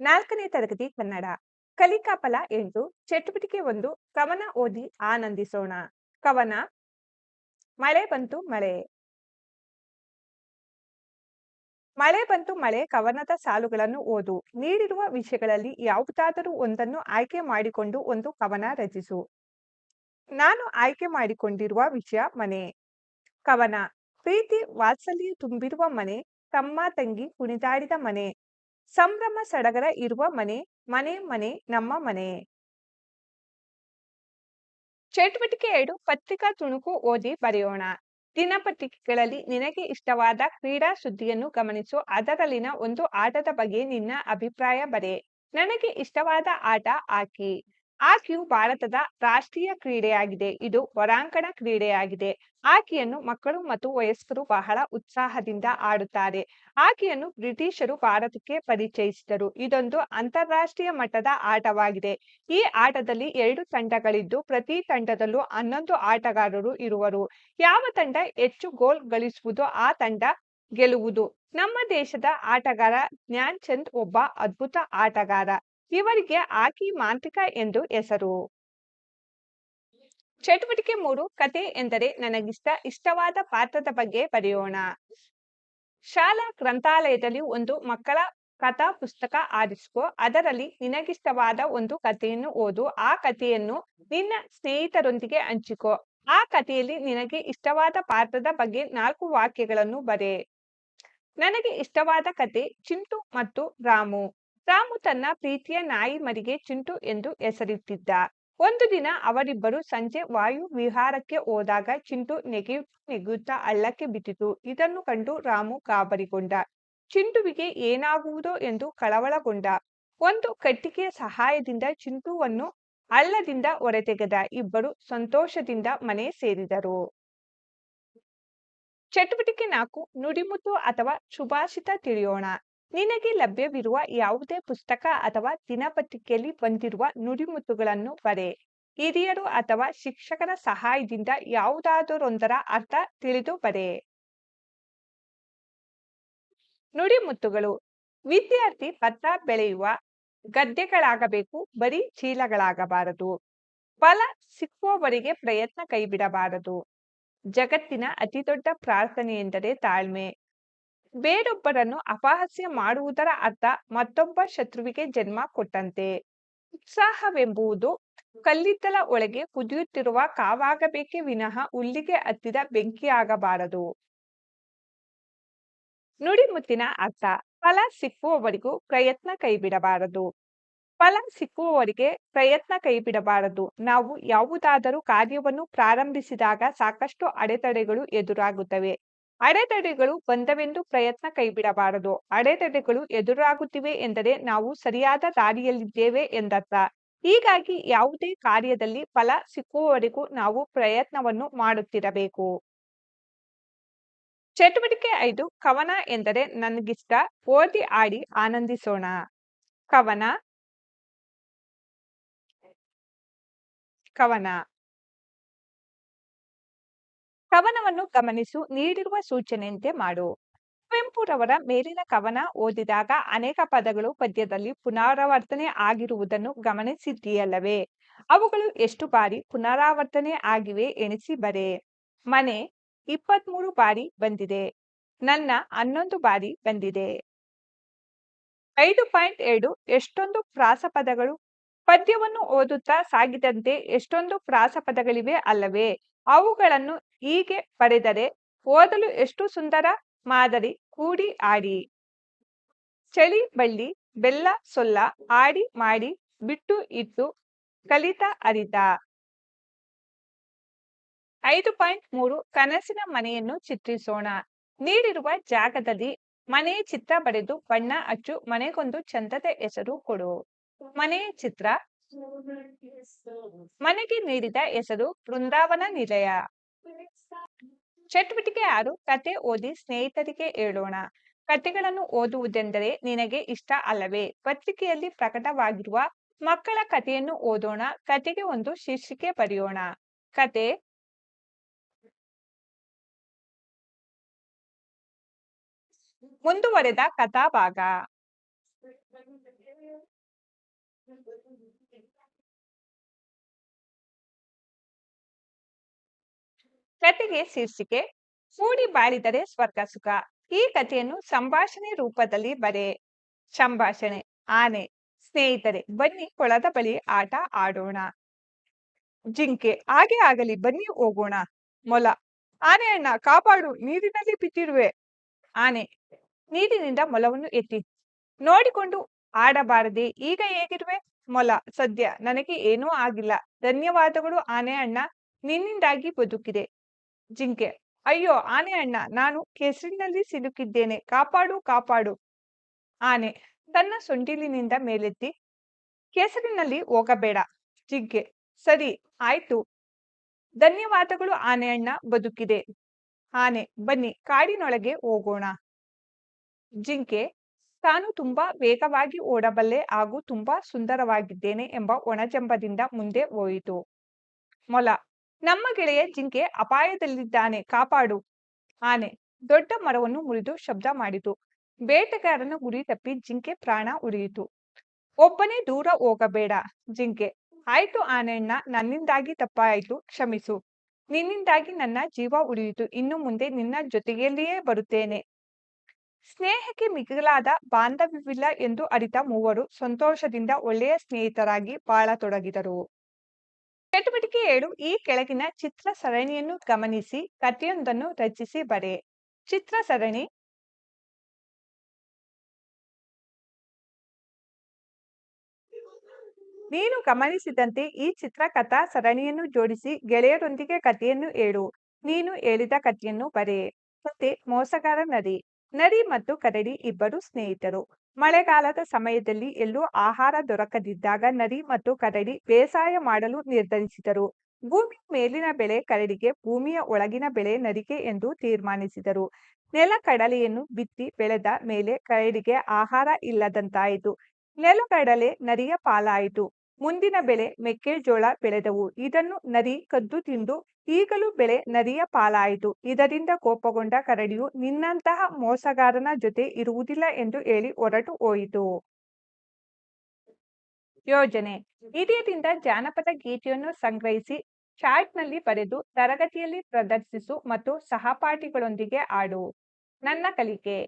ನಾಲ್ಕನೇ ತರಗತಿ ಕನ್ನಡ. ಕಲಿಕಾ ಫಲ ಎಂಟು, ಚಟುವಟಿಕೆ ಒಂದು, ಕವನ ಓದಿ ಆನಂದಿಸೋಣ. ಕವನ, ಮಳೆ ಬಂತು ಮಳೆ. ಮಳೆ ಬಂತು ಮಳೆ, ಕವನದ ಸಾಲುಗಳನ್ನು ಓದು. ನೀಡಿರುವ ವಿಷಯಗಳಲ್ಲಿ ಯಾವುದಾದರೂ ಒಂದನ್ನು ಆಯ್ಕೆ ಮಾಡಿಕೊಂಡು ಒಂದು ಕವನ ರಚಿಸು. ನಾನು ಆಯ್ಕೆ ಮಾಡಿಕೊಂಡಿರುವ ವಿಷಯ ಮನೆ. ಕವನ, ಪ್ರೀತಿ ವಾತ್ಸಲ್ಯ ತುಂಬಿರುವ ಮನೆ, ತಮ್ಮ ತಂಗಿ ಕುಣಿದಾಡಿದ ಮನೆ. ಸಂಭ್ರಮ ಸಡಗರ ಇರುವ ಮನೆ ಮನೆ ಮನೆ, ನಮ್ಮ ಮನೆ. ಚಟುವಟಿಕೆ ಎರಡು, ಪತ್ರಿಕಾ ತುಣುಕು ಓದಿ ಬರೆಯೋಣ. ದಿನಪತ್ರಿಕೆಗಳಲ್ಲಿ ನಿನಗೆ ಇಷ್ಟವಾದ ಕ್ರೀಡಾ ಸುದ್ದಿಯನ್ನು ಗಮನಿಸು. ಅದರಲ್ಲಿನ ಒಂದು ಆಟದ ಬಗ್ಗೆ ನಿನ್ನ ಅಭಿಪ್ರಾಯ ಬರೆ. ನನಗೆ ಇಷ್ಟವಾದ ಆಟ ಹಾಕಿ. ಹಾಕಿಯು ಭಾರತದ ರಾಷ್ಟ್ರೀಯ ಕ್ರೀಡೆಯಾಗಿದೆ. ಇದು ಹೊರಾಂಗಣ ಕ್ರೀಡೆಯಾಗಿದೆ. ಆಕೆಯನ್ನು ಮಕ್ಕಳು ಮತ್ತು ವಯಸ್ಕರು ಬಹಳ ಉತ್ಸಾಹದಿಂದ ಆಡುತ್ತಾರೆ. ಆಕೆಯನ್ನು ಬ್ರಿಟಿಷರು ಭಾರತಕ್ಕೆ ಪರಿಚಯಿಸಿದರು. ಇದೊಂದು ಅಂತಾರಾಷ್ಟ್ರೀಯ ಮಟ್ಟದ ಆಟವಾಗಿದೆ. ಈ ಆಟದಲ್ಲಿ ಎರಡು ತಂಡಗಳಿದ್ದು, ಪ್ರತಿ ತಂಡದಲ್ಲೂ ಹನ್ನೊಂದು ಆಟಗಾರರು ಇರುವರು. ಯಾವ ತಂಡ ಹೆಚ್ಚು ಗೋಲ್ ಗಳಿಸುವುದು ಆ ತಂಡ ಗೆಲುವುದು ನಮ್ಮ ದೇಶದ ಆಟಗಾರ ಜ್ಞಾನ್ ಚಂದ್ ಒಬ್ಬ ಅದ್ಭುತ ಆಟಗಾರ. ಇವರಿಗೆ ಆಕಿ ಮಾಂತ್ರಿಕ ಎಂದು ಹೆಸರು. ಚಟುವಟಿಕೆ ಮೂರು, ಕತೆ ಎಂದರೆ ನನಗಿಷ್ಟ, ಇಷ್ಟವಾದ ಪಾತ್ರದ ಬಗ್ಗೆ ಬರೆಯೋಣ. ಶಾಲಾ ಗ್ರಂಥಾಲಯದಲ್ಲಿ ಒಂದು ಮಕ್ಕಳ ಕಥಾ ಪುಸ್ತಕ ಆರಿಸಿಕೊ, ಅದರಲ್ಲಿ ನಿನಗಿಷ್ಟವಾದ ಒಂದು ಕಥೆಯನ್ನು ಓದು, ಆ ಕಥೆಯನ್ನು ನಿನ್ನ ಸ್ನೇಹಿತರೊಂದಿಗೆ ಹಂಚಿಕೊ. ಆ ಕಥೆಯಲ್ಲಿ ನಿನಗೆ ಇಷ್ಟವಾದ ಪಾತ್ರದ ಬಗ್ಗೆ ನಾಲ್ಕು ವಾಕ್ಯಗಳನ್ನು ಬರೆ. ನನಗೆ ಇಷ್ಟವಾದ ಕತೆ ಚಿಂಟು ಮತ್ತು ರಾಮು. ರಾಮು ತನ್ನ ಪ್ರೀತಿಯ ನಾಯಿ ಮರಿಗೆ ಚಿಂಟು ಎಂದು ಹೆಸರಿಟ್ಟಿದ್ದ. ಒಂದು ದಿನ ಅವರಿಬ್ಬರು ಸಂಜೆ ವಾಯು ವಿಹಾರಕ್ಕೆ ಹೋದಾಗ ಚಿಂಟು ನೆಗೆಯುತ್ತಾ ನೆಗೆಯುತ್ತಾ ಹಳ್ಳಕ್ಕೆ ಬಿದ್ದಿತು. ಇದನ್ನು ಕಂಡು ರಾಮು ಗಾಬರಿಗೊಂಡ. ಚಿಂಟುವಿಗೆ ಏನಾಗುವುದೋ ಎಂದು ಕಳವಳಗೊಂಡ. ಒಂದು ಕಟ್ಟಿಗೆಯ ಸಹಾಯದಿಂದ ಚಿಂಟುವನ್ನು ಹಳ್ಳದಿಂದ ಹೊರತೆಗೆದ. ಇಬ್ಬರು ಸಂತೋಷದಿಂದ ಮನೆ ಸೇರಿದರು. ಚಟುವಟಿಕೆ ನಾಲ್ಕು ನುಡಿಮುತ್ತು ಅಥವಾ ಶುಭಾಷಿತ ತಿಳಿಯೋಣ. ನಿನಗೆ ಲಭ್ಯವಿರುವ ಯಾವುದೇ ಪುಸ್ತಕ ಅಥವಾ ದಿನಪತ್ರಿಕೆಯಲ್ಲಿ ಬಂದಿರುವ ನುಡಿಮುತ್ತುಗಳನ್ನು ಬರೆ. ಹಿರಿಯರು ಅಥವಾ ಶಿಕ್ಷಕರ ಸಹಾಯದಿಂದ ಯಾವುದಾದರೊಂದರ ಅರ್ಥ ತಿಳಿದು ಬರೆ. ನುಡಿಮುತ್ತುಗಳು. ವಿದ್ಯಾರ್ಥಿ ಭತ್ತ ಬೆಳೆಯುವ ಗದ್ದೆಗಳಾಗಬೇಕು ಬರೀ ಚೀಲಗಳಾಗಬಾರದು. ಫಲ ಸಿಕ್ಕುವವರೆಗೆ ಪ್ರಯತ್ನ ಕೈಬಿಡಬಾರದು. ಜಗತ್ತಿನ ಅತಿದೊಡ್ಡ ಪ್ರಾರ್ಥನೆ ಎಂದರೆ ತಾಳ್ಮೆ. ಬೇರೊಬ್ಬರನ್ನು ಅಪಹಾಸ್ಯ ಮಾಡುವುದರ ಅರ್ಥ ಮತ್ತೊಬ್ಬ ಶತ್ರುವಿಗೆ ಜನ್ಮ ಕೊಟ್ಟಂತೆ. ಉತ್ಸಾಹವೆಂಬುದು ಕಲ್ಲಿದ್ದಲ ಒಳಗೆ ಕುದಿಯುತ್ತಿರುವ ಕಾವಾಗಬೇಕೆ ವಿನಃ ಹುಲ್ಲಿಗೆ ಹತ್ತಿದ ಬೆಂಕಿಯಾಗಬಾರದು. ನುಡಿಮುತ್ತಿನ ಅರ್ಥ ಫಲ ಸಿಕ್ಕುವವರಿಗೂ ಪ್ರಯತ್ನ ಕೈಬಿಡಬಾರದು. ಫಲ ಸಿಕ್ಕುವವರಿಗೆ ಪ್ರಯತ್ನ ಕೈಬಿಡಬಾರದು. ನಾವು ಯಾವುದಾದರೂ ಕಾರ್ಯವನ್ನು ಪ್ರಾರಂಭಿಸಿದಾಗ ಸಾಕಷ್ಟು ಅಡೆತಡೆಗಳು ಎದುರಾಗುತ್ತವೆ. ಅಡೆತಡೆಗಳು ಬಂದವೆಂದು ಪ್ರಯತ್ನ ಕೈಬಿಡಬಾರದು. ಅಡೆತಡೆಗಳು ಎದುರಾಗುತ್ತಿವೆ ಎಂದರೆ ನಾವು ಸರಿಯಾದ ದಾರಿಯಲ್ಲಿದ್ದೇವೆ ಎಂದರ್ಥ. ಹೀಗಾಗಿ ಯಾವುದೇ ಕಾರ್ಯದಲ್ಲಿ ಫಲ ಸಿಕ್ಕುವವರೆಗೂ ನಾವು ಪ್ರಯತ್ನವನ್ನು ಮಾಡುತ್ತಿರಬೇಕು. ಚಟುವಟಿಕೆ ಐದು, ಕವನ ಎಂದರೆ ನನಗಿಷ್ಟ. ಓದಿ, ಆಡಿ, ಆನಂದಿಸೋಣ. ಕವನ. ಕವನ. ಕವನವನ್ನು ಗಮನಿಸು, ನೀಡಿರುವ ಸೂಚನೆಯಂತೆ ಮಾಡು. ಕುವೆಂಪುರವರ ಮೇಲಿನ ಕವನ ಓದಿದಾಗ ಅನೇಕ ಪದಗಳು ಪದ್ಯದಲ್ಲಿ ಪುನರಾವರ್ತನೆ ಆಗಿರುವುದನ್ನು ಗಮನಿಸಿದ್ದೀಯಲ್ಲವೇ? ಅವುಗಳು ಎಷ್ಟು ಬಾರಿ ಪುನರಾವರ್ತನೆ ಆಗಿವೆ ಎಣಿಸಿ ಬರೆ. ಮನೆ, ಇಪ್ಪತ್ಮೂರು ಬಾರಿ ಬಂದಿದೆ. ನನ್ನ ಹನ್ನೊಂದು ಬಾರಿ ಬಂದಿದೆ. ಐದು ಪಾಯಿಂಟ್ ಎರಡು ಎಷ್ಟೊಂದು ಪ್ರಾಸಪದಗಳು ಪದ್ಯವನ್ನು ಓದುತ್ತಾ ಸಾಗಿದಂತೆ ಎಷ್ಟೊಂದು ಪ್ರಾಸಪದಗಳಿವೆ ಅಲ್ಲವೇ? ಅವುಗಳನ್ನು ಹೀಗೆ ಪಡೆದರೆ ಓದಲು ಎಷ್ಟು ಸುಂದರ ಮಾದರಿ ಕೂಡಿ ಆಡಿ. ಚಳಿ ಬಳ್ಳಿ, ಬೆಲ್ಲ, ಸೊಲ್ಲ ಆಡಿ ಮಾಡಿ ಬಿಟ್ಟು ಇಟ್ಟು ಕಲಿತ ಅರಿತ. ಐದು ಪಾಯಿಂಟ್ ಮೂರು ಕನಸಿನ ಮನೆಯನ್ನು ಚಿತ್ರಿಸೋಣ. ನೀಡಿರುವ ಜಾಗದಲ್ಲಿ ಮನೆ ಚಿತ್ರ ಬರೆದು ಬಣ್ಣ ಹಚ್ಚು ಮನೆಗೊಂದು ಚಂದದ ಹೆಸರು ಕೊಡು. ಮನೆಯ ಚಿತ್ರ ಮನೆಗೆ ನೀಡಿದ ಹೆಸರು ಬೃಂದಾವನ ನಿಲಯ. ಚಟುವಟಿಕೆ ಆರು, ಕತೆ ಓದಿ ಸ್ನೇಹಿತರಿಗೆ ಹೇಳೋಣ. ಕತೆಗಳನ್ನು ಓದುವುದೆಂದರೆ ನಿನಗೆ ಇಷ್ಟ ಅಲ್ಲವೇ? ಪತ್ರಿಕೆಯಲ್ಲಿ ಪ್ರಕಟವಾಗಿರುವ ಮಕ್ಕಳ ಕಥೆಯನ್ನು ಓದೋಣ. ಕತೆಗೆ ಒಂದು ಶೀರ್ಷಿಕೆ ಬರೆಯೋಣ. ಕತೆ ಮುಂದುವರೆದ ಕಥಾಭಾಗ. ಕತೆಗೆ ಶೀರ್ಷಿಕೆ ಕೂಡಿ ಬಾಳಿದರೆ ಸ್ವರ್ಗ ಸುಖ. ಈ ಕಥೆಯನ್ನು ಸಂಭಾಷಣೆ ರೂಪದಲ್ಲಿ ಬರೆ. ಸಂಭಾಷಣೆ, ಆನೆ, ಸ್ನೇಹಿತರೆ, ಬನ್ನಿ ಕೊಳದ ಬಳಿ ಆಟ ಆಡೋಣ. ಜಿಂಕೆ, ಹಾಗೆ ಆಗಲಿ, ಬನ್ನಿ ಹೋಗೋಣ. ಮೊಲ, ಆನೆಯನ್ನ ಕಾಪಾಡು, ನೀರಿನಲ್ಲಿ ಬಿದ್ದಿರುವೆ. ಆನೆ, ನೀರಿನಿಂದ ಮೊಲವನ್ನು ಎತ್ತಿ. ನೋಡಿಕೊಂಡು ಆಡಬಾರದೆ. ಈಗ ಹೇಗಿರುವೆ ಮೊಲ, ಸದ್ಯ. ನನಗೆ ಏನೂ ಆಗಿಲ್ಲ. ಧನ್ಯವಾದಗಳು, ಆನೆ ಅಣ್ಣ. ನಿನ್ನಿಂದಾಗಿ ಬದುಕಿದೆ. ಜಿಂಕೆ. ಅಯ್ಯೋ, ಆನೆ ಅಣ್ಣ, ನಾನು ಕೆಸರಿನಲ್ಲಿ ಸಿಲುಕಿದ್ದೇನೆ. ಕಾಪಾಡು ಕಾಪಾಡು. ಆನೆ. ತನ್ನ ಸೊಂಡಿಲಿನಿಂದ ಮೇಲೆತ್ತಿ. ಕೆಸರಿನಲ್ಲಿ ಹೋಗಬೇಡ. ಜಿಂಕೆ. ಸರಿ, ಆಯ್ತು. ಧನ್ಯವಾದಗಳು, ಆನೆ ಅಣ್ಣ. ಬದುಕಿದೆ. ಆನೆ, ಬನ್ನಿ, ಕಾಡಿನೊಳಗೆ ಹೋಗೋಣ. ಜಿಂಕೆ. ತಾನು ತುಂಬಾ ವೇಗವಾಗಿ ಓಡಬಲ್ಲೆ ಹಾಗೂ ತುಂಬಾ ಸುಂದರವಾಗಿದ್ದೇನೆ ಎಂಬ ಒಣಜಂಬದಿಂದ ಮುಂದೆ ಹೋಯಿತು. ಮೊಲ, ನಮ್ಮ ಗೆಳೆಯ ಜಿಂಕೆ ಅಪಾಯದಲ್ಲಿದ್ದಾನೆ, ಕಾಪಾಡು. ಆನೆ, ದೊಡ್ಡ ಮರವನ್ನು ಮುರಿದು ಶಬ್ದ ಮಾಡಿತು. ಬೇಟೆಗಾರನ ಗುರಿ ತಪ್ಪಿ ಜಿಂಕೆ ಪ್ರಾಣ ಉಳಿಯಿತು ಒಬ್ಬನೇ ದೂರ ಹೋಗಬೇಡ, ಜಿಂಕೆ. ಆಯ್ತು ಆನೆಯಣ್ಣ, ನನ್ನಿಂದಾಗಿ ತಪ್ಪಾಯಿತು, ಕ್ಷಮಿಸು. ನಿನ್ನಿಂದಾಗಿ ನನ್ನ ಜೀವ ಉಳಿಯಿತು ಇನ್ನು ಮುಂದೆ ನಿನ್ನ ಜೊತೆಯಲ್ಲಿಯೇ ಬರುತ್ತೇನೆ. ಸ್ನೇಹಕ್ಕೆ ಮಿಗಿಲಾದ ಬಾಂಧವ್ಯವಿಲ್ಲ ಎಂದು ಅರಿತ ಮೂವರು ಸಂತೋಷದಿಂದ ಒಳ್ಳೆಯ ಸ್ನೇಹಿತರಾಗಿ ಬಾಳತೊಡಗಿದರು ಚಟುವಟಿಕೆ ಏಳು, ಈ ಕೆಳಗಿನ ಚಿತ್ರ ಸರಣಿಯನ್ನು ಗಮನಿಸಿ, ಕಥೆಯೊಂದನ್ನು ರಚಿಸಿ ಬರೆ. ಚಿತ್ರ ಸರಣಿ ನೀನು ಗಮನಿಸಿದಂತೆ ಈ ಚಿತ್ರಕಥಾ ಸರಣಿಯನ್ನು ಜೋಡಿಸಿ ಗೆಳೆಯರೊಂದಿಗೆ ಕಥೆಯನ್ನು ಹೇಳು ನೀನು ಹೇಳಿದ ಕಥೆಯನ್ನು ಬರೆ. ಮತ್ತೆ ಮೋಸಗಾರ ನರಿ ನರಿ ಮತ್ತು ಕರಡಿ ಇಬ್ಬರು ಸ್ನೇಹಿತರು. ಮಳೆಗಾಲದ ಸಮಯದಲ್ಲಿ ಎಲ್ಲೂ ಆಹಾರ ದೊರಕದಿದ್ದಾಗ ನರಿ ಮತ್ತು ಕರಡಿ ಬೇಸಾಯ ಮಾಡಲು ನಿರ್ಧರಿಸಿದರು. ಭೂಮಿ ಮೇಲಿನ ಬೆಳೆ ಕರಡಿಗೆ ಭೂಮಿಯ ಒಳಗಿನ ಬೆಳೆ ನರಿಗೆ ಎಂದು ತೀರ್ಮಾನಿಸಿದರು. ನೆಲಕಡಲೆಯನ್ನು ಬಿತ್ತಿ ಬೆಳೆದ ಮೇಲೆ ಕರಡಿಗೆ ಆಹಾರ ಇಲ್ಲದಂತಾಯಿತು. ನೆಲಕಡಲೆ ನರಿಯ ಪಾಲಾಯಿತು. ಮುಂದಿನ ಬೆಳೆ ಮೆಕ್ಕೆಜೋಳ ಬೆಳೆದವು. ಇದನ್ನು ನರಿ ಕದ್ದು ತಿಂದು ಈಗಲೂ ಬೆಳೆ ನದಿಯ ಪಾಲಾಯಿತು. ಇದರಿಂದ ಕೋಪಗೊಂಡ ಕರಡಿಯು ನಿನ್ನಂತಹ ಮೋಸಗಾರನ ಜೊತೆ ಇರುವುದಿಲ್ಲ ಎಂದು ಹೇಳಿ ಹೊರಟು ಹೋಯಿತು. ಯೋಜನೆ. ಹಿರಿಯರಿಂದ ಜಾನಪದ ಗೀತೆಯನ್ನು ಸಂಗ್ರಹಿಸಿ ಚಾಟ್ನಲ್ಲಿ ಬರೆದು ತರಗತಿಯಲ್ಲಿ ಪ್ರದರ್ಶಿಸು ಮತ್ತು ಸಹಪಾಠಿಗಳೊಂದಿಗೆ ಆಡು. ನನ್ನ ಕಲಿಕೆ.